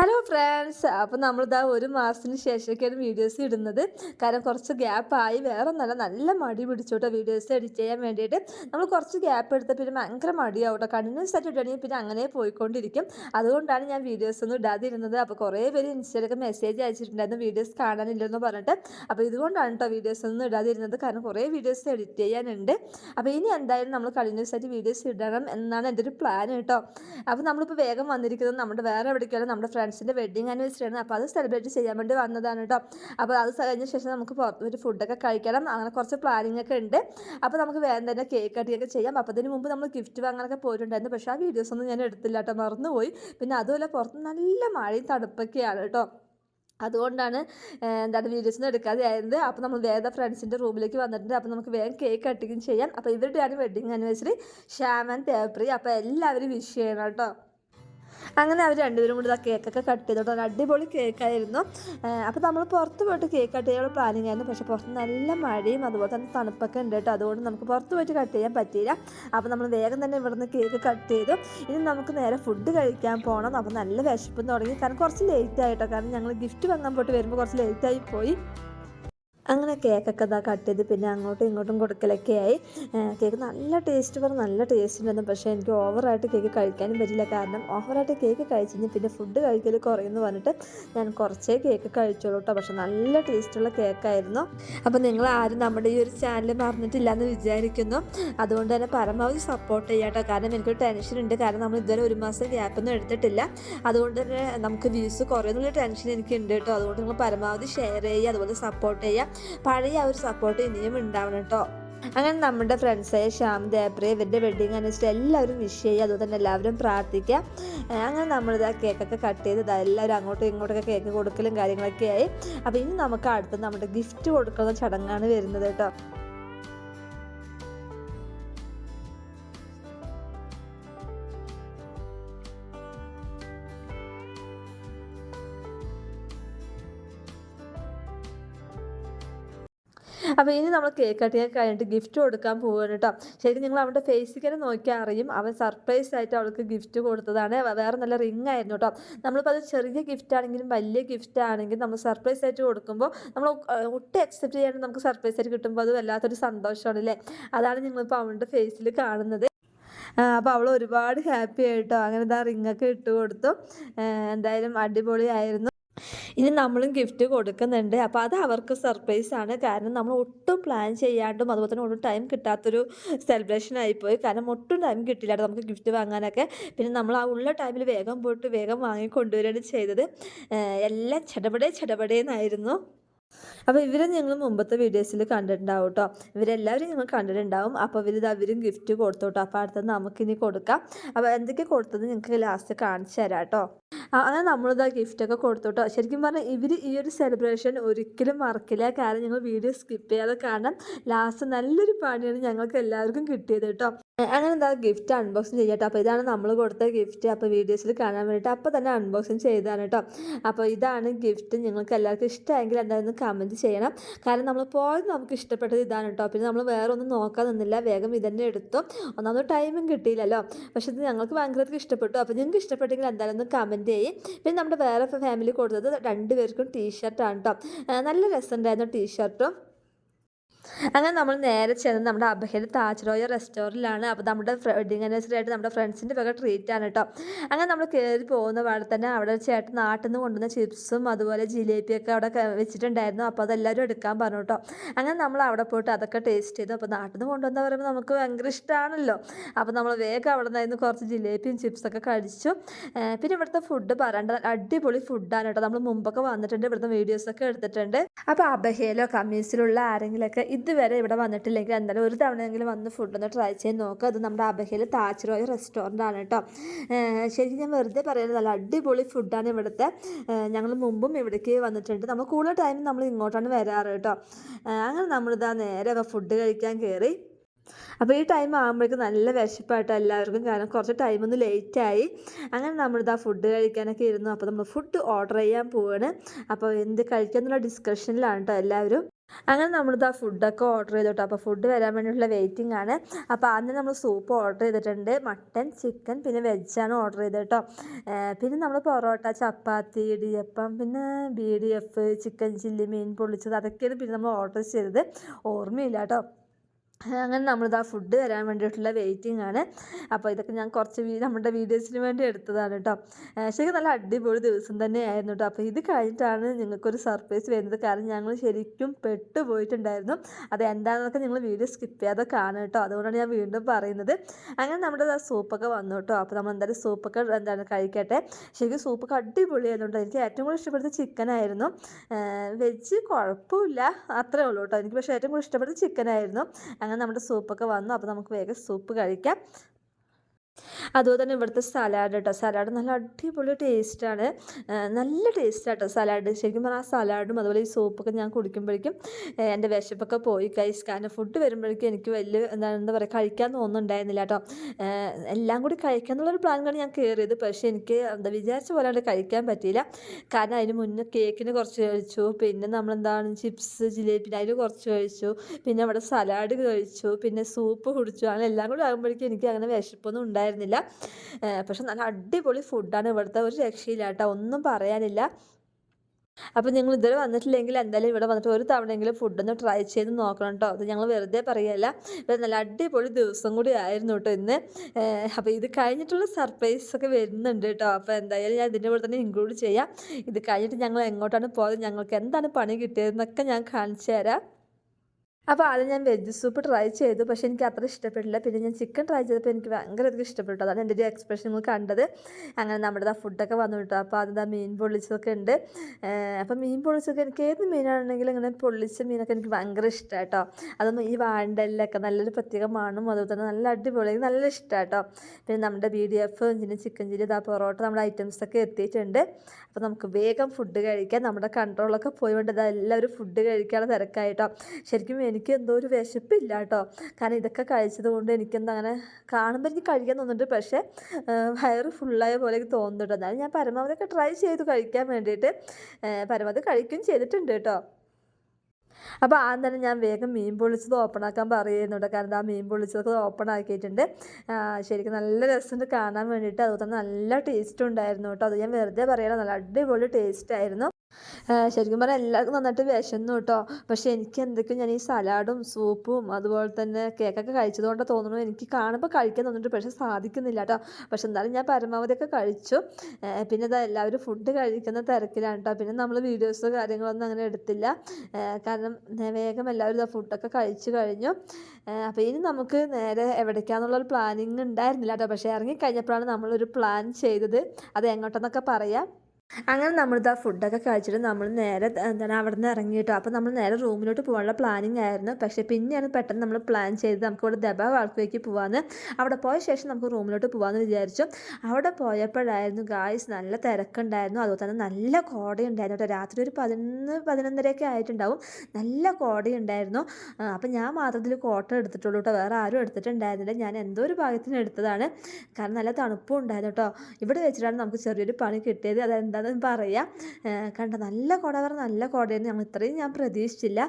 Ojalá friends അപ്പോൾ നമ്മളിതാ ഒരു മാസത്തിന് ശേഷമൊക്കെയാണ് വീഡിയോസ് ഇടുന്നത്. കാരണം കുറച്ച് ഗ്യാപ്പായി വേറെ നല്ല നല്ല മടി പിടിച്ചോട്ടോ വീഡിയോസ് എഡിറ്റ് ചെയ്യാൻ വേണ്ടിയിട്ട്. നമ്മൾ കുറച്ച് ഗ്യാപ്പ് എടുത്ത പിന്നെ ഭയങ്കര മടിയാവട്ടോ. കണ്ടിന്യൂസ് ആയിട്ട് ഇടണമെങ്കിൽ പിന്നെ അങ്ങനെ പോയിക്കൊണ്ടിരിക്കും. അതുകൊണ്ടാണ് ഞാൻ വീഡിയോസ് ഒന്നും ഇടാതിരുന്നത്. അപ്പോൾ കുറേ പേര് ഇൻസ്റ്റയിലൊക്കെ മെസ്സേജ് അയച്ചിട്ടുണ്ടായിരുന്നു. വീഡിയോസ് കാണാനില്ലെന്ന് പറഞ്ഞിട്ട്. അപ്പോൾ ഇതുകൊണ്ടാണ് കേട്ടോ വീഡിയോസ് ഒന്നും ഇടാതിരുന്നത്. കാരണം കുറേ വീഡിയോസ് എഡിറ്റ് ചെയ്യാനുണ്ട്. അപ്പോൾ ഇനി എന്തായാലും നമ്മൾ കണ്ടിന്യൂസ് ആയിട്ട് വീഡിയോസ് ഇടണം എന്നാണ് എന്റെ ഒരു പ്ലാൻ കേട്ടോ അപ്പോൾ നമ്മളിപ്പോൾ വേഗം വന്നിരിക്കുന്നത് നമ്മുടെ വേറെ എവിടേക്കാണ്? നമ്മുടെ ഫ്രണ്ട്സിന്റെ വെഡ്ഡിങ് ആനിവേഴ്സറി ആണ്. അപ്പോൾ അത് സെലിബ്രേറ്റ് ചെയ്യാൻ വേണ്ടി വന്നതാണ് കേട്ടോ അപ്പോൾ അത് കഴിഞ്ഞ ശേഷം നമുക്ക് ഒരു ഫുഡൊക്കെ കഴിക്കണം. അങ്ങനെ കുറച്ച് പ്ലാനിങ് ഒക്കെ ഉണ്ട്. അപ്പോൾ നമുക്ക് വേഗം തന്നെ കേക്ക് കട്ടിങ്ങൊക്കെ ചെയ്യാം. അപ്പോൾ അതിന് മുമ്പ് നമ്മൾ ഗിഫ്റ്റ് വാങ്ങാനൊക്കെ പോയിട്ടുണ്ടായിരുന്നു. പക്ഷേ ആ വീഡിയോസ് ഒന്നും ഞാൻ എടുത്തില്ല കേട്ടോ മറന്നുപോയി. പിന്നെ അതുപോലെ പുറത്ത് നല്ല മഴയും തണുപ്പൊക്കെയാണ് കേട്ടോ അതുകൊണ്ടാണ് എന്താണ് വീഡിയോസ് ഒന്നും എടുക്കാതെ ആയത് അപ്പോൾ നമ്മൾ വേഗം ഫ്രണ്ട്സിന്റെ റൂമിലേക്ക് വന്നിട്ടുണ്ട്. അപ്പോൾ നമുക്ക് വേഗം കേക്ക് കട്ടിങ്ങും ചെയ്യാം. അപ്പോൾ ഇവരുടെയാണ് വെഡ്ഡിങ് ആനിവേഴ്സറി ശ്യാം ആൻഡ് തേപ്രി. അപ്പോൾ എല്ലാവരും വിഷ് ചെയ്യണം കേട്ടോ അങ്ങനെ അവർ രണ്ടുപേരും കൂടി ആ കേക്കൊക്കെ കട്ട് ചെയ്തോട്ടോ അടിപൊളി കേക്കായിരുന്നു. അപ്പോൾ നമ്മൾ പുറത്ത് പോയിട്ട് കേക്ക് കട്ട് ചെയ്യാനുള്ള പ്ലാനിങ് ആയിരുന്നു. പക്ഷേ പുറത്ത് നല്ല മഴയും അതുപോലെ തന്നെ തണുപ്പൊക്കെ ഉണ്ട് കേട്ടോ. അതുകൊണ്ട് നമുക്ക് പുറത്ത് പോയിട്ട് കട്ട് ചെയ്യാൻ പറ്റിയില്ല. അപ്പോൾ നമ്മൾ വേഗം തന്നെ ഇവിടുന്ന് കേക്ക് കട്ട് ചെയ്തു. ഇനി നമുക്ക് നേരെ ഫുഡ് കഴിക്കാൻ പോകണം അപ്പോൾ നല്ല വിശപ്പ് തുടങ്ങി. കാരണം കുറച്ച് ലേറ്റ് ആയിട്ടോ കാരണം ഞങ്ങൾ ഗിഫ്റ്റ് വാങ്ങാൻ പോയിട്ട് വരുമ്പോൾ കുറച്ച് ലേറ്റായി പോയി. അങ്ങനെ കേക്കൊക്കെ ഇതാ കട്ട് ചെയ്ത് പിന്നെ അങ്ങോട്ടും ഇങ്ങോട്ടും കൊടുക്കലൊക്കെ ആയി. കേക്ക് നല്ല ടേസ്റ്റ് പറഞ്ഞു നല്ല ടേസ്റ്റ് ഉണ്ടായിരുന്നു. പക്ഷേ എനിക്ക് ഓവറായിട്ട് കേക്ക് കഴിക്കാനും പറ്റില്ല കാരണം ഓവറായിട്ട് കേക്ക് കഴിച്ചു പിന്നെ ഫുഡ് കഴിക്കൽ കുറയുമെന്ന് പറഞ്ഞിട്ട് ഞാൻ കുറച്ചേ കേക്ക് കഴിച്ചോളൂ കേട്ടോ പക്ഷെ നല്ല ടേസ്റ്റുള്ള കേക്കായിരുന്നു അപ്പോൾ നിങ്ങൾ ആരും നമ്മുടെ ഈ ഒരു ചാനൽ മറന്നിട്ടില്ല എന്ന് വിചാരിക്കുന്നു. അതുകൊണ്ട് തന്നെ പരമാവധി സപ്പോർട്ട് ചെയ്യാട്ടോ കാരണം എനിക്കൊരു ടെൻഷൻ ഉണ്ട്. കാരണം നമ്മൾ ഇതുവരെ ഒരു മാസം ഗ്യാപ്പൊന്നും എടുത്തിട്ടില്ല. അതുകൊണ്ട് തന്നെ നമുക്ക് വ്യൂസ് കുറയുന്നുള്ള ടെൻഷൻ എനിക്ക് ഉണ്ട് കേട്ടോ അതുകൊണ്ട് നിങ്ങൾ പരമാവധി ഷെയർ ചെയ്യുക. അതുപോലെ സപ്പോർട്ട് ചെയ്യുക. പഴയ ആ ഒരു സപ്പോർട്ട് ഇനിയും ഉണ്ടാവണം കേട്ടോ. അങ്ങനെ നമ്മുടെ ഫ്രണ്ട്സായ ശ്യാം ദേബ്രെ ഇവരുടെ വെഡ്ഡിങ് അനുസരിച്ച് എല്ലാവരും വിഷ് ചെയ്യുക. അതുപോലെ തന്നെ എല്ലാവരും പ്രാർത്ഥിക്കുക. അങ്ങനെ നമ്മളിത് ആ കേക്കൊക്കെ കട്ട് ചെയ്ത് എല്ലാവരും അങ്ങോട്ടും ഇങ്ങോട്ടൊക്കെ കേക്ക് കൊടുക്കലും കാര്യങ്ങളൊക്കെ ആയി. അപ്പോൾ ഇനി നമുക്ക് അടുത്ത് നമ്മുടെ ഗിഫ്റ്റ് കൊടുക്കുന്ന ചടങ്ങാണ് വരുന്നത് കേട്ടോ. അപ്പോൾ ഇനി നമ്മൾ കേക്ക് കട്ടിങ് കഴിഞ്ഞിട്ട് ഗിഫ്റ്റ് കൊടുക്കാൻ പോവുകയാണ് കേട്ടോ ശരിക്കും നിങ്ങൾ അവളുടെ ഫേസിൽ തന്നെ നോക്കിയാൽ അറിയും. അവൻ സർപ്രൈസ് ആയിട്ട് അവൾക്ക് ഗിഫ്റ്റ് കൊടുത്തതാണ്. വേറെ നല്ല റിംഗ് ആയിരുന്നു കേട്ടോ നമ്മളിപ്പോൾ അത് ചെറിയ ഗിഫ്റ്റ് ആണെങ്കിലും വലിയ ഗിഫ്റ്റ് ആണെങ്കിലും നമ്മൾ സർപ്രൈസ് ആയിട്ട് കൊടുക്കുമ്പോൾ നമ്മൾ ഒട്ടും അക്സെപ്റ്റ് ചെയ്യാണ്ട് നമുക്ക് സർപ്രൈസ് ആയിട്ട് കിട്ടുമ്പോൾ അത് വല്ലാത്തൊരു സന്തോഷമാണ് അല്ലേ അതാണ് നിങ്ങളിപ്പോൾ അവളുടെ ഫേസിൽ കാണുന്നത്. അപ്പോൾ അവൾ ഒരുപാട് ഹാപ്പി ആയിട്ടോ അങ്ങനെ ആ റിങ്ങൊക്കെ ഇട്ട് കൊടുത്തു. എന്തായാലും അടിപൊളിയായിരുന്നു. ഇനി നമ്മളും ഗിഫ്റ്റ് കൊടുക്കുന്നുണ്ട്. അപ്പോൾ അത് അവർക്ക് സർപ്രൈസ് ആണ്. കാരണം നമ്മൾ ഒട്ടും പ്ലാൻ ചെയ്യാണ്ടും അതുപോലെ തന്നെ ഒട്ടും ടൈം കിട്ടാത്തൊരു സെലിബ്രേഷൻ ആയിപ്പോയി. കാരണം ഒട്ടും ടൈം കിട്ടില്ലാണ്ട് നമുക്ക് ഗിഫ്റ്റ് വാങ്ങാനൊക്കെ. പിന്നെ നമ്മൾ ആ ഉള്ള ടൈമിൽ വേഗം പോയിട്ട് വേഗം വാങ്ങി കൊണ്ടുവരികയാണ് ചെയ്തത് എല്ലാം ചടപടേ ചടപടേന്നായിരുന്നു അപ്പോൾ ഇവരെ ഞങ്ങൾ മുമ്പത്തെ വീഡിയോസിൽ കണ്ടിട്ടുണ്ടാവും കേട്ടോ ഇവരെല്ലാവരും ഞങ്ങൾ കണ്ടിട്ടുണ്ടാവും. അപ്പോൾ ഇവർ അവരും ഗിഫ്റ്റ് കൊടുത്തോട്ടോ അപ്പോൾ അടുത്തത് നമുക്കിനി കൊടുക്കാം. അപ്പോൾ എന്തൊക്കെ കൊടുത്തത് നിങ്ങൾക്ക് ലാസ്റ്റ് കാണിച്ചു തരാം കേട്ടോ അങ്ങനെ ആ ഗിഫ്റ്റൊക്കെ കൊടുത്തു കേട്ടോ ശരിക്കും പറഞ്ഞാൽ ഇവർ ഈ ഒരു സെലിബ്രേഷൻ ഒരിക്കലും മറക്കില്ല. കാരണം ഞങ്ങൾ വീഡിയോ സ്കിപ്പ് ചെയ്യാതെ കാരണം ലാസ്റ്റ് നല്ലൊരു പണിയാണ് ഞങ്ങൾക്ക് എല്ലാവർക്കും കിട്ടിയത് കേട്ടോ. അങ്ങനെ എന്താ ഗിഫ്റ്റ് അൺബോക്സിങ് ചെയ്യാട്ടോ. അപ്പോൾ ഇതാണ് നമ്മൾ കൊടുത്ത ഗിഫ്റ്റ് അപ്പോൾ വീഡിയോസിൽ കാണാൻ വേണ്ടിയിട്ട് അപ്പോൾ തന്നെ അൺബോക്സിങ് ചെയ്താണ് കേട്ടോ. അപ്പോൾ ഇതാണ് ഗിഫ്റ്റ് നിങ്ങൾക്ക് എല്ലാവർക്കും ഇഷ്ടമെങ്കിൽ എന്തായാലും കമന്റ് ചെയ്യണം. കാരണം നമ്മൾ പോയത് നമുക്ക് ഇഷ്ടപ്പെട്ടത് ഇതാണ് കേട്ടോ. പിന്നെ നമ്മൾ വേറെ ഒന്നും നോക്കാൻ നിന്നില്ല. വേഗം ഇതന്നെ എടുത്തു. ഒന്നാമത് ടൈമും കിട്ടിയില്ലല്ലോ. പക്ഷേ ഇത് ഞങ്ങൾക്ക് ഭയങ്കരത്തിൽ ഇഷ്ടപ്പെട്ടു. അപ്പോൾ നിങ്ങൾക്ക് ഇഷ്ടപ്പെട്ടെങ്കിൽ എന്തായാലും ഒന്ന് കമന്റ് ചെയ്യും. പിന്നെ നമ്മുടെ വേറെ ഫാമിലി കൊടുത്തത് രണ്ടുപേർക്കും ടീഷർട്ടാണ് കേട്ടോ നല്ല രസമുണ്ടായിരുന്നു ടീഷർട്ടും അങ്ങനെ നമ്മൾ നേരെ ചെന്ന് നമ്മുടെ അബഹയിൽ താജ് റോയൽ റെസ്റ്റോറന്റിലാണ്. അപ്പോൾ നമ്മുടെ വെഡിങ് ആനിവേഴ്സറി ആയിട്ട് നമ്മുടെ ഫ്രണ്ട്സിന്റെ വക ട്രീറ്റ് ആണ് കേട്ടോ. അങ്ങനെ നമ്മൾ കയറി പോകുന്ന പാടെ തന്നെ അവിടെ ചേട്ടൻ നാട്ടിൽ നിന്ന് കൊണ്ടുവന്ന ചിപ്സും അതുപോലെ ജിലേബിയൊക്കെ അവിടെ വെച്ചിട്ടുണ്ടായിരുന്നു. അപ്പോൾ അതെല്ലാവരും എടുക്കാൻ പറഞ്ഞു കേട്ടോ. അങ്ങനെ നമ്മൾ അവിടെ പോയിട്ട് അതൊക്കെ ടേസ്റ്റ് ചെയ്തു. അപ്പോൾ നാട്ടിൽ നിന്ന് കൊണ്ടുവന്ന പറയുമ്പോൾ നമുക്ക് ഭയങ്കര ഇഷ്ടമാണല്ലോ അപ്പോൾ നമ്മൾ വേഗം അവിടെ നിന്നായിരുന്നു കുറച്ച് ജിലേബിയും ചിപ്സൊക്കെ കഴിച്ചു. പിന്നെ ഇവിടുത്തെ ഫുഡ് പറയേണ്ട അടിപൊളി ഫുഡാണ് കേട്ടോ. നമ്മൾ മുമ്പൊക്കെ വന്നിട്ടുണ്ട്. ഇവിടുത്തെ വീഡിയോസൊക്കെ എടുത്തിട്ടുണ്ട്. അപ്പോൾ അബഹയിലോ കമ്മീസിലുള്ള ആരെങ്കിലുമൊക്കെ ഇതുവരെ ഇവിടെ വന്നിട്ടില്ലെങ്കിൽ എന്തായാലും ഒരു തവണയെങ്കിലും വന്ന് ഫുഡൊന്ന് ട്രൈ ചെയ്ത് നോക്കുക അത് നമ്മുടെ അബഹയിൽ താജ് റോയ് റെസ്റ്റോറന്റ് ആണ് കേട്ടോ. ശരിക്കും ഞാൻ വെറുതെ പറയുന്നത് നല്ല അടിപൊളി ഫുഡാണ് ഇവിടുത്തെ. ഞങ്ങൾ മുമ്പും ഇവിടേക്ക് വന്നിട്ടുണ്ട്. നമ്മൾ കൂടുതൽ ടൈം നമ്മൾ ഇങ്ങോട്ടാണ് വരാറ് കേട്ടോ. അങ്ങനെ നമ്മളിതാ നേരെ ഫുഡ് കഴിക്കാൻ കയറി അപ്പോൾ ഈ ടൈം ആകുമ്പോഴേക്കും നല്ല വിശപ്പായിട്ട് എല്ലാവർക്കും. കാരണം കുറച്ച് ടൈം ഒന്ന് ലേറ്റായി അങ്ങനെ നമ്മളിതാ ഫുഡ് കഴിക്കാനൊക്കെ ഇരുന്നു. അപ്പോൾ നമ്മൾ ഫുഡ് ഓർഡർ ചെയ്യാൻ പോവുകയാണ് അപ്പോൾ എന്ത് കഴിക്കാന്നുള്ള ഡിസ്കഷനിലാണ് കേട്ടോ എല്ലാവരും. അങ്ങനെ നമ്മളിത് ആ ഫുഡൊക്കെ ഓർഡർ ചെയ്തു കേട്ടോ അപ്പോൾ ഫുഡ് വരാൻ വേണ്ടിയിട്ടുള്ള വെയിറ്റിംഗ് ആണ്. അപ്പോൾ ആദ്യം നമ്മൾ സൂപ്പ് ഓർഡർ ചെയ്തിട്ടുണ്ട്. മട്ടൻ ചിക്കൻ പിന്നെ വെജാണ് ഓർഡർ ചെയ്തത് കേട്ടോ പിന്നെ നമ്മൾ പൊറോട്ട ചപ്പാത്തി ഇടിയപ്പം പിന്നെ B D F chicken chilli മീൻ പൊള്ളിച്ചത് അതൊക്കെയാണ് പിന്നെ നമ്മൾ ഓർഡർ ചെയ്തത്. ഓർമ്മയില്ല കേട്ടോ അങ്ങനെ നമ്മളിത് ഫുഡ് വരാൻ വേണ്ടിയിട്ടുള്ള വെയിറ്റിംഗ് ആണ്. അപ്പോൾ ഇതൊക്കെ ഞാൻ കുറച്ച് നമ്മുടെ വീഡിയോസിന് വേണ്ടി എടുത്തതാണ് കേട്ടോ ശരിക്കും നല്ല അടിപൊളി ദിവസം തന്നെയായിരുന്നു കേട്ടോ അപ്പോൾ ഇത് കഴിഞ്ഞിട്ടാണ് നിങ്ങൾക്കൊരു സർപ്രൈസ് വരുന്നത്. കാരണം ഞങ്ങൾ ശരിക്കും പെട്ടുപോയിട്ടുണ്ടായിരുന്നു. അത് എന്താണെന്നൊക്കെ നിങ്ങൾ വീഡിയോ സ്കിപ്പ് ചെയ്യാതെ കാണും കേട്ടോ അതുകൊണ്ടാണ് ഞാൻ വീണ്ടും പറയുന്നത്. അങ്ങനെ നമ്മുടെ സൂപ്പൊക്കെ വന്നു കേട്ടോ അപ്പോൾ നമ്മൾ എന്തായാലും സൂപ്പൊക്കെ എന്താണ് കഴിക്കട്ടെ. ശരിക്കും സൂപ്പൊക്കെ അടിപൊളിയായിരുന്നു കേട്ടോ എനിക്ക് ഏറ്റവും കൂടുതൽ ഇഷ്ടപ്പെട്ടത് ചിക്കനായിരുന്നു വെജ് കുഴപ്പമില്ല. അത്രേ ഉള്ളൂ കേട്ടോ എനിക്ക് പക്ഷേ ഏറ്റവും കൂടുതൽ ഇഷ്ടപ്പെട്ടത് ചിക്കനായിരുന്നു അങ്ങനെ നമ്മുടെ സൂപ്പൊക്കെ വന്നു. അപ്പോൾ നമുക്ക് വേഗം സൂപ്പ് കഴിക്കാം. അതുപോലെ തന്നെ ഇവിടുത്തെ സലാഡ് കേട്ടോ സലാഡ് നല്ല അടിപൊളി ടേസ്റ്റാണ് നല്ല ടേസ്റ്റാണ് കേട്ടോ സലാഡ് ശരിക്കും പറഞ്ഞാൽ ആ സലാഡും അതുപോലെ ഈ സൂപ്പൊക്കെ ഞാൻ കുടിക്കുമ്പോഴേക്കും എന്റെ വിശപ്പൊക്കെ പോയി കൈസ് കാരണം ഫുഡ് വരുമ്പോഴേക്കും എനിക്ക് വലിയ എന്താണ് എന്താ പറയുക കഴിക്കാൻ തോന്നുന്നുണ്ടായിരുന്നില്ല കേട്ടോ എല്ലാം കൂടി കഴിക്കാന്നുള്ളൊരു പ്ലാൻ കൊണ്ട് ഞാൻ കയറിയത് പക്ഷേ എനിക്ക് എന്താ വിചാരിച്ച പോലെ കഴിക്കാൻ പറ്റിയില്ല. കാരണം അതിന് മുന്നേ കേക്കിന് കുറച്ച് കഴിച്ചു. പിന്നെ നമ്മളെന്താണ് ചിപ്സ് ജിലേബി അതിന് കുറച്ച് കഴിച്ചു. പിന്നെ അവിടെ സലാഡ് കഴിച്ചു. പിന്നെ സൂപ്പ് കുടിച്ചു. അങ്ങനെ എല്ലാം കൂടി ആകുമ്പോഴേക്കും എനിക്ക് അങ്ങനെ വിശപ്പൊന്നും ഉണ്ടായിരുന്നില്ല. പക്ഷെ നല്ല അടിപൊളി ഫുഡാണ് ഇവിടുത്തെ ഒരു രക്ഷയില്ല കേട്ടോ. ഒന്നും പറയാനില്ല. അപ്പോൾ നിങ്ങൾ ഇതുവരെ വന്നിട്ടില്ലെങ്കിൽ എന്തായാലും ഇവിടെ വന്നിട്ട് ഒരു തവണയെങ്കിലും ഫുഡൊന്ന് ട്രൈ ചെയ്ത് നോക്കണം കേട്ടോ. അത് ഞങ്ങൾ വെറുതെ പറയല്ല. നല്ല അടിപൊളി ദിവസം കൂടി ആയിരുന്നു കേട്ടോ ഇന്ന്. അപ്പോൾ ഇത് കഴിഞ്ഞിട്ടുള്ള സർപ്രൈസ് ഒക്കെ വരുന്നുണ്ട് കേട്ടോ. അപ്പോൾ എന്തായാലും ഞാൻ ഇതിന്റെ കൂടെ തന്നെ ഇൻക്ലൂഡ് ചെയ്യാം. ഇത് കഴിഞ്ഞിട്ട് ഞങ്ങൾ എങ്ങോട്ടാണ് പോയത്? ഞങ്ങൾക്ക് എന്താണ് പണി കിട്ടിയതെന്നൊക്കെ ഞാൻ കാണിച്ചു തരാം. അപ്പോൾ ആദ്യം ഞാൻ വെജ് സൂപ്പ് ട്രൈ ചെയ്തു പക്ഷേ എനിക്ക് അത്ര ഇഷ്ടപ്പെട്ടില്ല. പിന്നെ ഞാൻ ചിക്കൻ ട്രൈ ചെയ്തപ്പോൾ എനിക്ക് ഭയങ്കര അധികം ഇഷ്ടപ്പെട്ടു. അതാണ് എന്റെ ഒരു എക്സ്പ്രഷൻ നിങ്ങൾ കണ്ടത്. അങ്ങനെ നമ്മുടെ ആ ഫുഡൊക്കെ വന്നു കിട്ടും. അപ്പോൾ അതിന്റെ മീൻ പൊള്ളിച്ചതൊക്കെ ഉണ്ട്. അപ്പോൾ മീൻ പൊള്ളിച്ചതൊക്കെ എനിക്ക് ഏത് മീനാണെങ്കിലും ഇങ്ങനെ പൊള്ളിച്ച മീനൊക്കെ എനിക്ക് ഭയങ്കര ഇഷ്ടമാണ് കേട്ടോ അതൊന്നും ഈ വാണ്ടലിലൊക്കെ നല്ലൊരു പ്രത്യേക മണും അതുപോലെ തന്നെ നല്ല അടിപൊളി നല്ല ഇഷ്ടമാണ് കേട്ടോ പിന്നെ നമ്മുടെ ബി ഡി എഫ് പിന്നെ ചിക്കൻ ചില്ലി ഇതാ പൊറോട്ട നമ്മുടെ ഐറ്റംസൊക്കെ എത്തിയിട്ടുണ്ട്. അപ്പോൾ നമുക്ക് വേഗം ഫുഡ് കഴിക്കാം. നമ്മുടെ കൺട്രോളൊക്കെ പോയി കൊണ്ട് ഇതെല്ലാവരും ഫുഡ് കഴിക്കാനുള്ള തിരക്കായിട്ടോ ശരിക്കും എനിക്ക് എന്തോ ഒരു വിശപ്പില്ല കേട്ടോ. കാരണം ഇതൊക്കെ കഴിച്ചത് കൊണ്ട് എനിക്കെന്താ അങ്ങനെ കാണുമ്പോൾ എനിക്ക് കഴിക്കാൻ തോന്നുന്നുണ്ട്. പക്ഷേ വയറ് ഫുള്ളായ പോലെ എനിക്ക് തോന്നുന്നുണ്ട് എന്നാലും ഞാൻ പരമാവധി ഒക്കെ ട്രൈ ചെയ്തു കഴിക്കാൻ വേണ്ടിയിട്ട് പരമാവധി കഴിക്കുകയും ചെയ്തിട്ടുണ്ട് കേട്ടോ. അപ്പോൾ ആദ്യം തന്നെ ഞാൻ വേഗം മീൻ പൊള്ളിച്ചത് ഓപ്പൺ ആക്കാൻ പറയുന്നുണ്ട് കാരണം ആ മീൻ പൊള്ളിച്ചതൊക്കെ ഓപ്പൺ ആക്കിയിട്ടുണ്ട്. ശരിക്കും നല്ല രസമുണ്ട് കാണാൻ വേണ്ടിയിട്ട്. അതുപോലെ തന്നെ നല്ല ടേസ്റ്റ് ഉണ്ടായിരുന്നു കേട്ടോ. അത് ഞാൻ വെറുതെ പറയണം നല്ല അടിപൊളി ടേസ്റ്റ് ആയിരുന്നു. ശരിക്കും പറഞ്ഞാൽ എല്ലാവർക്കും നന്നായിട്ട് വിശന്നു കേട്ടോ പക്ഷേ എനിക്ക് എന്തൊക്കെയോ ഞാൻ ഈ സലാഡും സൂപ്പും അതുപോലെ തന്നെ കേക്കൊക്കെ കഴിച്ചതുകൊണ്ട് തോന്നുന്നു എനിക്ക് കാണുമ്പോൾ കഴിക്കാൻ തോന്നിട്ട് പക്ഷെ സാധിക്കുന്നില്ല കേട്ടോ പക്ഷെ എന്തായാലും ഞാൻ പരമാവധിയൊക്കെ കഴിച്ചു. പിന്നെ ഇതാ എല്ലാവരും ഫുഡ് കഴിക്കുന്ന തിരക്കിലാണ് കേട്ടോ പിന്നെ നമ്മൾ വീഡിയോസ് കാര്യങ്ങളൊന്നും അങ്ങനെ എടുത്തില്ല. കാരണം വേഗം എല്ലാവരും ഇതാ ഫുഡൊക്കെ കഴിച്ചു കഴിഞ്ഞു. അപ്പോൾ ഇനി നമുക്ക് നേരെ എവിടേക്കാന്നുള്ളൊരു പ്ലാനിങ് ഉണ്ടായിരുന്നില്ല കേട്ടോ പക്ഷേ ഇറങ്ങി കഴിഞ്ഞപ്പോഴാണ് നമ്മളൊരു പ്ലാൻ ചെയ്തത്. അത് എങ്ങോട്ടെന്നൊക്കെ പറയാം. അങ്ങനെ നമ്മളിതാ ഫുഡൊക്കെ കഴിച്ചിട്ട് നമ്മൾ നേരെ എന്താണ് അവിടെ നിന്ന് ഇറങ്ങിയിട്ടോ. അപ്പോൾ നമ്മൾ നേരെ റൂമിലോട്ട് പോകാനുള്ള പ്ലാനിങ് ആയിരുന്നു. പക്ഷേ പിന്നെയാണ് പെട്ടെന്ന് നമ്മൾ പ്ലാൻ ചെയ്തത് നമുക്ക് ഇവിടെ ദബ വാൾക്കിലേക്ക് പോകാമെന്ന് അവിടെ പോയ ശേഷം നമുക്ക് റൂമിലോട്ട് പോകാമെന്ന് വിചാരിച്ചു. അവിടെ പോയപ്പോഴായിരുന്നു ഗായ്സ് നല്ല തിരക്കുണ്ടായിരുന്നു. അതുപോലെ തന്നെ നല്ല കോടയുണ്ടായിരുന്നു കേട്ടോ. രാത്രി ഒരു പതിനൊന്ന് പതിനൊന്നരയൊക്കെ ആയിട്ടുണ്ടാവും. നല്ല കോടയുണ്ടായിരുന്നു. അപ്പം ഞാൻ മാത്രത്തിൽ കോട്ട എടുത്തിട്ടുള്ളൂ കേട്ടോ. വേറെ ആരും എടുത്തിട്ടുണ്ടായിരുന്നില്ല. ഞാൻ എന്തോ ഒരു ഭാഗത്തിന് എടുത്തതാണ്. കാരണം നല്ല തണുപ്പും ഉണ്ടായിരുന്നു കേട്ടോ. ഇവിടെ വെച്ചിട്ടാണ് നമുക്ക് ചെറിയൊരു പണി കിട്ടിയത്. അതെന്താണെന്ന് പറയാം. കണ്ട? നല്ല കുട പറഞ്ഞാൽ നല്ല കുടയായിരുന്നു. ഞങ്ങൾ ഇത്രയും ഞാൻ പ്രതീക്ഷിച്ചില്ല.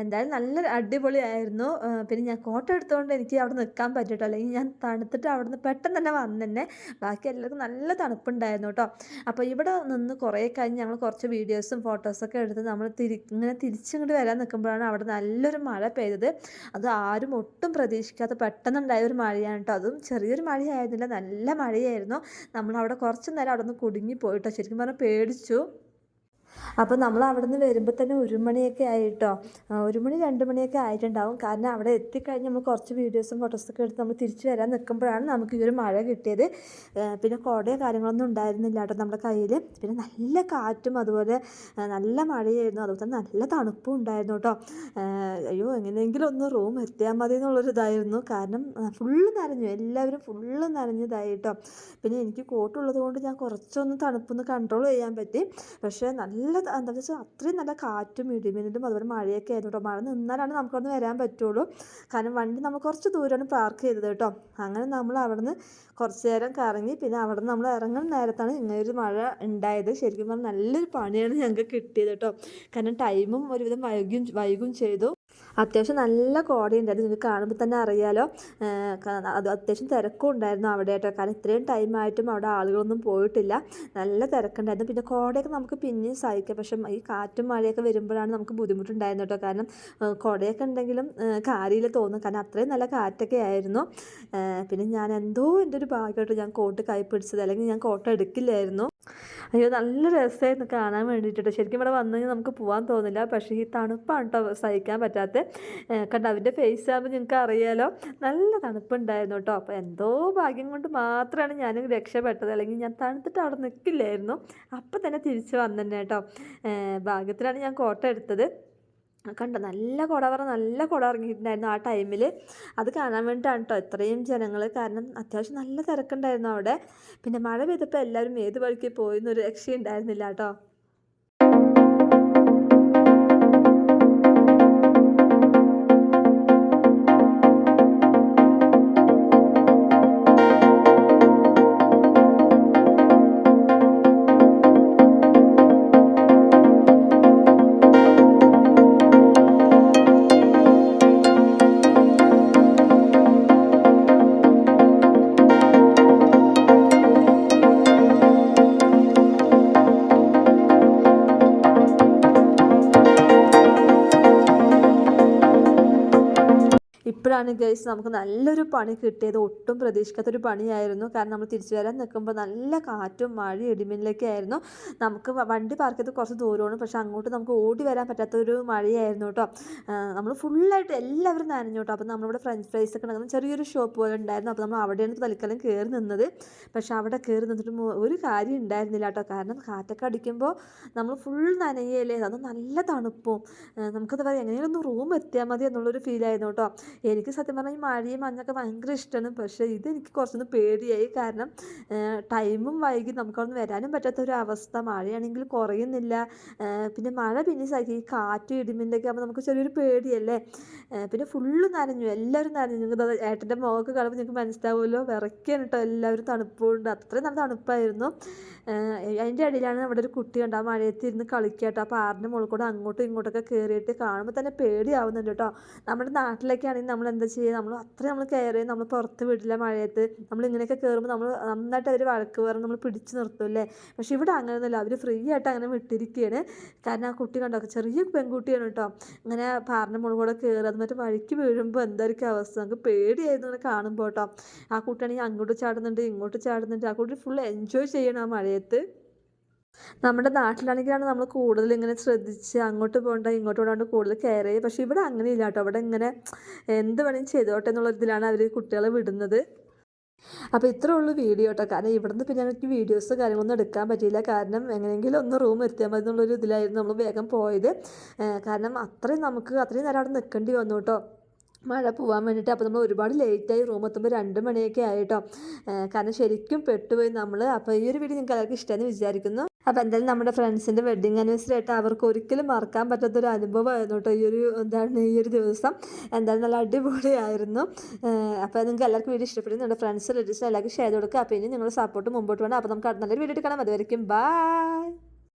എന്തായാലും നല്ല അടിപൊളിയായിരുന്നു. പിന്നെ ഞാൻ കോട്ട എടുത്തുകൊണ്ട് എനിക്ക് അവിടെ നിൽക്കാൻ പറ്റിയിട്ടോ? അല്ലെങ്കിൽ ഞാൻ തണുത്തിട്ട് അവിടെ നിന്ന് പെട്ടെന്ന് തന്നെ വന്നെന്നെ ബാക്കി എല്ലാവർക്കും നല്ല തണുപ്പുണ്ടായിരുന്നു കേട്ടോ. അപ്പോൾ ഇവിടെ നിന്ന് കുറേ കഴിഞ്ഞ് ഞങ്ങൾ കുറച്ച് വീഡിയോസും ഫോട്ടോസൊക്കെ എടുത്ത് നമ്മൾ തിരി ഇങ്ങനെ തിരിച്ചിങ്ങോട്ട് വരാൻ നിൽക്കുമ്പോഴാണ് അവിടെ നല്ലൊരു മഴ പെയ്തത്. അത് ആരും ഒട്ടും പ്രതീക്ഷിക്കാത്ത പെട്ടെന്നുണ്ടായ ഒരു മഴയാണ് കേട്ടോ. അതും ചെറിയൊരു മഴയായിരുന്നില്ല. നല്ല മഴയായിരുന്നു. നമ്മളവിടെ കുറച്ച് നേരം അവിടെ നിന്ന് കുടുങ്ങി പോയിട്ടോ. ശരിക്കും പറഞ്ഞാൽ പേടിച്ചു. അപ്പോൾ നമ്മൾ അവിടെ നിന്ന് വരുമ്പോൾ തന്നെ ഒരു മണിയൊക്കെ ആയിട്ടോ? ഒരു മണി രണ്ട് മണിയൊക്കെ ആയിട്ടുണ്ടാവും. കാരണം അവിടെ എത്തിക്കഴിഞ്ഞ് നമ്മൾ കുറച്ച് വീഡിയോസും ഫോട്ടോസൊക്കെ എടുത്ത് നമ്മൾ തിരിച്ചു വരാൻ നിൽക്കുമ്പോഴാണ് നമുക്ക് ഈ ഒരു മഴ കിട്ടിയത്. പിന്നെ കുടയോ കാര്യങ്ങളൊന്നും ഉണ്ടായിരുന്നില്ല കേട്ടോ നമ്മുടെ കയ്യിൽ പിന്നെ നല്ല കാറ്റും അതുപോലെ നല്ല മഴയായിരുന്നു. അതുപോലെ തന്നെ നല്ല തണുപ്പും ഉണ്ടായിരുന്നു കേട്ടോ. അയ്യോ എങ്ങനെയെങ്കിലും ഒന്ന് റൂം എത്തിയാൽ മതി എന്നുള്ളൊരിതായിരുന്നു കാരണം ഫുള്ള് നനഞ്ഞു. എല്ലാവരും ഫുള്ള് നനഞ്ഞതായി കേട്ടോ. പിന്നെ എനിക്ക് കോട്ടുള്ളത് കൊണ്ട് ഞാൻ കുറച്ചൊന്ന് തണുപ്പൊന്ന് കൺട്രോൾ ചെയ്യാൻ പറ്റി. പക്ഷേ നല്ല നല്ല എന്താ വെച്ചാൽ അത്രയും നല്ല കാറ്റും ഇടിമിന്നലും അതുപോലെ മഴയൊക്കെ ആയിരുന്നു കേട്ടോ മഴ നിന്നാലാണ് നമുക്കൊന്ന് വരാൻ പറ്റുള്ളൂ. കാരണം വണ്ടി നമ്മൾ കുറച്ച് ദൂരമാണ് പാർക്ക് ചെയ്തത് കേട്ടോ അങ്ങനെ നമ്മൾ അവിടുന്ന് കുറച്ച് നേരം കറങ്ങി പിന്നെ അവിടെ നിന്ന് നമ്മൾ ഇറങ്ങുന്ന നേരത്താണ് ഇങ്ങനൊരു മഴ ഉണ്ടായത്. ശരിക്കും പറഞ്ഞാൽ നല്ലൊരു പണിയാണ് ഞങ്ങൾക്ക് കിട്ടിയത് കേട്ടോ കാരണം ടൈമും ഒരുവിധം വൈകും വൈകും ചെയ്തു. അത്യാവശ്യം നല്ല കോടയുണ്ടായിരുന്നു. നിങ്ങൾക്ക് കാണുമ്പോൾ തന്നെ അറിയാലോ. അത് അത്യാവശ്യം തിരക്കും ഉണ്ടായിരുന്നു അവിടെ കേട്ടോ കാരണം ഇത്രയും ടൈമായിട്ടും അവിടെ ആളുകളൊന്നും പോയിട്ടില്ല. നല്ല തിരക്കുണ്ടായിരുന്നു. പിന്നെ കോടയൊക്കെ നമുക്ക് പിന്നെയും സഹിക്കാം. പക്ഷെ ഈ കാറ്റും മഴയൊക്കെ വരുമ്പോഴാണ് നമുക്ക് ബുദ്ധിമുട്ടുണ്ടായിരുന്നു കേട്ടോ. കാരണം കോടയൊക്കെ കുടയൊക്കെ ഉണ്ടെങ്കിലും കാര്യയിൽ തോന്നും കാരണം അത്രയും നല്ല കാറ്റൊക്കെ ആയിരുന്നു. പിന്നെ ഞാൻ എന്തോ എന്റെ ഒരു ഭാഗ്യമായിട്ട് ഞാൻ കോട്ട് കൈ പിടിച്ചത്. അല്ലെങ്കിൽ ഞാൻ കോട്ട എടുക്കില്ലായിരുന്നു. അയ്യോ നല്ല രസമായിരുന്നു കാണാൻ വേണ്ടിയിട്ട് ശരിക്കും ഇവിടെ വന്നു കഴിഞ്ഞാൽ നമുക്ക് പോകാൻ തോന്നില്ല. പക്ഷേ ഈ തണുപ്പാണ് കേട്ടോ സഹിക്കാൻ പറ്റാത്ത. കണ്ട അവന്റെ ഫേസ് ആകുമ്പോൾ നിങ്ങൾക്ക് അറിയാലോ. നല്ല തണുപ്പുണ്ടായിരുന്നു കേട്ടോ. അപ്പോൾ എന്തോ ഭാഗ്യം കൊണ്ട് മാത്രമാണ് ഞാൻ രക്ഷപ്പെട്ടത്. അല്ലെങ്കിൽ ഞാൻ തണുത്തിട്ട് അവിടെ നിൽക്കില്ലായിരുന്നു. അപ്പം തന്നെ തിരിച്ച് വന്നെ കേട്ടോ. ഭാഗ്യത്തിലാണ് ഞാൻ കോട്ട എടുത്തത്. കണ്ടോ? നല്ല കുട പറ നല്ല കുട ഇറങ്ങിയിട്ടുണ്ടായിരുന്നു ആ ടൈമിൽ അത് കാണാൻ വേണ്ടിയിട്ടാണ് കേട്ടോ ഇത്രയും ജനങ്ങൾ കാരണം അത്യാവശ്യം നല്ല തിരക്കുണ്ടായിരുന്നു അവിടെ. പിന്നെ മഴ പെയ്തപ്പോൾ എല്ലാവരും ഏത് വഴിക്ക് പോയി എന്നൊരു രക്ഷയുണ്ടായിരുന്നില്ല കേട്ടോ ഇപ്പോഴാണ് ഗൈസ് നമുക്ക് നല്ലൊരു പണി കിട്ടിയത്. ഒട്ടും പ്രതീക്ഷിക്കാത്തൊരു പണിയായിരുന്നു. കാരണം നമ്മൾ തിരിച്ചു വരാൻ നിൽക്കുമ്പോൾ നല്ല കാറ്റും മഴയും ഇടിമിന്നലൊക്കെ ആയിരുന്നു. നമുക്ക് വണ്ടി പാർക്ക് ചെയ്ത് കുറച്ച് ദൂരമാണ്. പക്ഷെ അങ്ങോട്ട് നമുക്ക് ഓടി വരാൻ പറ്റാത്തൊരു മഴയായിരുന്നു കേട്ടോ. നമ്മൾ ഫുള്ളായിട്ട് എല്ലാവരും നനഞ്ഞു കേട്ടോ. അപ്പോൾ നമ്മളിവിടെ ഫ്രഞ്ച് ഫ്രൈസ് ഒക്കെ ഉണ്ടാകുന്ന ചെറിയൊരു ഷോപ്പ് പോലെ ഉണ്ടായിരുന്നു. അപ്പോൾ നമ്മൾ അവിടെയാണ് തൽക്കാലം കയറി നിന്നത്. പക്ഷെ അവിടെ കയറി നിന്നിട്ട് ഒരു കാര്യം ഉണ്ടായിരുന്നില്ല കേട്ടോ. കാരണം കാറ്റൊക്കെ അടിക്കുമ്പോൾ നമ്മൾ ഫുൾ നനയല്ലേ? അത് നല്ല തണുപ്പും. നമുക്കത് പറയാം. എങ്ങനെയും ഒന്ന് റൂം എത്തിയാൽ മതി എന്നുള്ളൊരു ഫീലായിരുന്നു കേട്ടോ. എനിക്ക് സത്യം പറഞ്ഞാൽ ഈ മഴയും മഞ്ഞൊക്കെ ഭയങ്കര ഇഷ്ടമാണ് പക്ഷേ ഇതെനിക്ക് കുറച്ചൊന്ന് പേടിയായി. കാരണം ടൈമും വൈകി നമുക്കൊന്ന് വരാനും പറ്റാത്ത ഒരു അവസ്ഥ മഴയാണെങ്കിൽ കുറയുന്നില്ല. പിന്നെ മഴ പിന്നെ സഹിക്കും ഈ കാറ്റ് ഇടിമിന്റെയൊക്കെ ആകുമ്പോൾ നമുക്ക് ചെറിയൊരു പേടിയല്ലേ? പിന്നെ ഫുള്ള് നനഞ്ഞു. എല്ലാവരും നനഞ്ഞു. നിങ്ങൾക്ക് ഏട്ടന്റെ മുഖമൊക്കെ കാണുമ്പോൾ നിങ്ങൾക്ക് മനസ്സിലാവുമല്ലോ. വിറയ്ക്കാണ് കേട്ടോ എല്ലാവരും തണുപ്പുണ്ട് അത്രയും നല്ല തണുപ്പായിരുന്നു. അതിന്റെ ഇടയിലാണ് അവിടെ ഒരു കുട്ടി ഉണ്ട് ആ മഴയത്ത് ഇരുന്ന് കളിക്കുക കേട്ടോ. അപ്പോൾ ആറിന്റെ മുകളിൽ കൂടെ അങ്ങോട്ടും ഇങ്ങോട്ടൊക്കെ കയറിയിട്ട് കാണുമ്പോൾ തന്നെ പേടിയാവുന്നുണ്ട് കേട്ടോ. നമ്മുടെ നാട്ടിലൊക്കെ ആണെങ്കിൽ നമ്മൾ എന്താ ചെയ്യുക? നമ്മൾ അത്ര നമ്മൾ കെയർ ചെയ്യും നമ്മൾ പുറത്ത് വിടില്ല മഴയത്ത്. നമ്മൾ ഇങ്ങനെയൊക്കെ കയറുമ്പോൾ നമ്മൾ നന്നായിട്ട് അവർ വഴക്ക് പറഞ്ഞ് നമ്മൾ പിടിച്ച് നിർത്തുമല്ലേ പക്ഷേ ഇവിടെ അങ്ങനെയൊന്നുമില്ല. അവർ ഫ്രീ ആയിട്ട് അങ്ങനെ വിട്ടിരിക്കുകയാണ്. കാരണം ആ കുട്ടി കണ്ടോ? ചെറിയ പെൺകുട്ടിയാണ് കേട്ടോ. ഇങ്ങനെ പാറിന്റെ മുകളിൽ കൂടെ കയറി അത് വഴിക്ക് വീഴുമ്പോൾ എന്തായിരിക്കും അവസ്ഥ നമുക്ക് പേടിയായിരുന്നു ഇങ്ങനെ കാണുമ്പോൾ കേട്ടോ. ആ കുട്ടിയാണെങ്കിൽ അങ്ങോട്ട് ചാടുന്നുണ്ട് ഇങ്ങോട്ട് ചാടുന്നുണ്ട്. ആ കുട്ടി ഫുൾ എൻജോയ് ചെയ്യണം ആ മഴയത്ത് നമ്മുടെ നാട്ടിലാണെങ്കിലാണ് നമ്മൾ കൂടുതൽ ഇങ്ങനെ ശ്രദ്ധിച്ച് അങ്ങോട്ട് പോകണ്ട ഇങ്ങോട്ട് പോകണ്ട കൂടുതൽ കെയർ ചെയ്യുക. പക്ഷേ ഇവിടെ അങ്ങനെ ഇല്ല കേട്ടോ. അവിടെ ഇങ്ങനെ എന്ത് വേണമെങ്കിലും ചെയ്തോട്ടെ എന്നുള്ള ഇതിലാണ് അവർ കുട്ടികളെ വിടുന്നത്. അപ്പോൾ ഇത്രേ ഉള്ളൂ വീഡിയോ കേട്ടോ. കാരണം ഇവിടുന്ന് പിന്നെ എനിക്ക് വീഡിയോസ് കാര്യങ്ങളൊന്നും എടുക്കാൻ പറ്റിയില്ല. കാരണം എങ്ങനെയെങ്കിലും ഒന്ന് റൂം എത്തിയാൽ മതി എന്നുള്ളൊരു ഇതിലായിരുന്നു നമ്മൾ വേഗം പോയത്. കാരണം അത്രയും നമുക്ക് അത്രയും നേരം അവിടെ നിൽക്കേണ്ടി വന്നു കേട്ടോ. മഴ പോവാൻ വേണ്ടിയിട്ട് അപ്പോൾ നമ്മൾ ഒരുപാട് ലേറ്റായി റൂം എത്തുമ്പോൾ രണ്ട് മണിയൊക്കെ ആയിട്ടോ. കാരണം ശരിക്കും പെട്ടുപോയി നമ്മൾ അപ്പോൾ ഈ ഒരു വീഡിയോ നിങ്ങൾക്ക് എല്ലാവർക്കും ഇഷ്ടമെന്ന് വിചാരിക്കുന്നു. അപ്പോൾ എന്തായാലും നമ്മുടെ ഫ്രണ്ട്സിന്റെ വെഡ്ഡിങ് ആനിവേഴ്സറി ആയിട്ട് അവർക്ക് ഒരിക്കലും മറക്കാൻ പറ്റാത്തൊരു അനുഭവമായിരുന്നു കേട്ടോ ഈ ഒരു എന്താണ് ഈ ഒരു ദിവസം. എന്തായാലും നല്ല അടിപൊളിയായിരുന്നു. അപ്പോൾ നിങ്ങൾക്ക് എല്ലാവർക്കും വീഡിയോ ഇഷ്ടപ്പെടും നിങ്ങളുടെ ഫ്രണ്ട്സ് റിലേറ്റീവ്സ് എല്ലാവർക്കും ഷെയർ കൊടുക്കുക. അപ്പോൾ ഇനി നിങ്ങൾ സപ്പോർട്ട് മുമ്പോട്ട് വേണം. അപ്പോൾ നമുക്ക് നല്ലൊരു വീഡിയോ എടുക്കണം അതുവരെയും ബൈ